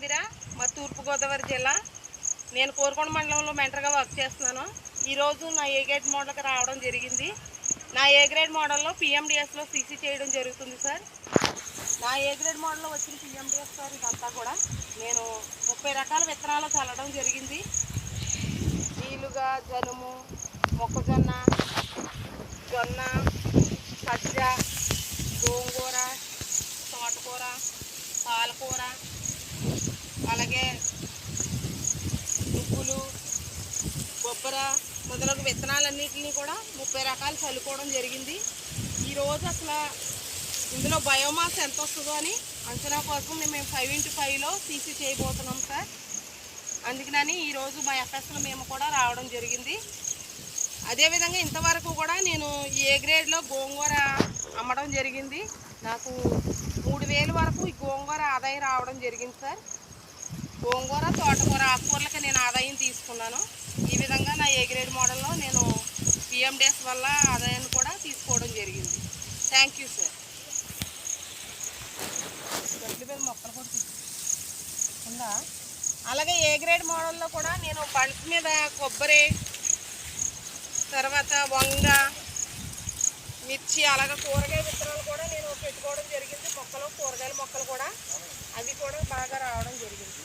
ఇందిర మా తూర్పుగోదావరి జిల్లా. నేను కోరుకొండ మండలంలో మెంటర్గా వర్క్ చేస్తున్నాను. ఈరోజు నా ఏ గ్రేడ్ మోడల్కి రావడం జరిగింది. నా ఏ గ్రేడ్ మోడల్లో పిఎండిఎస్లో సీసీ చేయడం జరుగుతుంది సార్ నా ఏ గ్రేడ్ మోడల్లో వచ్చిన పిఎండిఎస్ సార్ ఇదంతా కూడా నేను ముప్పై రకాల విత్తనాలు చల్లడం జరిగింది. నీలుగా జనుము మొక్కజొన్న జొన్న సజ్జ గోంగూర తోటకూర పాలకూర అలాగే నువ్వులు బొబ్బర మొదలగు విత్తనాలన్నింటినీ కూడా ముప్పై రకాలు చల్లుకోవడం జరిగింది. ఈరోజు అసలు ఇందులో బయోమాస్ ఎంత వస్తుందో అని అంచనా కోసం మేము ఫైవ్ ఇంటూ ఫైవ్లో సీసీ చేయబోతున్నాం సార్. అందుకని ఈరోజు మా ఎఫ్ఎస్లో మేము కూడా రావడం జరిగింది. అదేవిధంగా ఇంతవరకు కూడా నేను ఏ గ్రేడ్లో గోంగూర అమ్మడం జరిగింది. నాకు మూడు వేలు వరకు ఈ గోంగూర ఆదాయం రావడం జరిగింది సార్. గోంగూర తోటకూర ఆకుకూరలకి నేను ఆదాయం తీసుకున్నాను. ఈ విధంగా నా ఏ గ్రేడ్ మోడల్లో నేను పిఎండిఎస్ వల్ల ఆదాయాన్ని కూడా తీసుకోవడం జరిగింది. థ్యాంక్ యూ సార్ మొక్కలు కూడా ఉందా? అలాగే ఏ గ్రేడ్ మోడల్లో కూడా నేను బండ్స్ మీద కొబ్బరి తర్వాత వంగ మిర్చి అలాగే కూరగాయ విత్తనాలు అవి కూడా బాగా రావడం జరిగింది.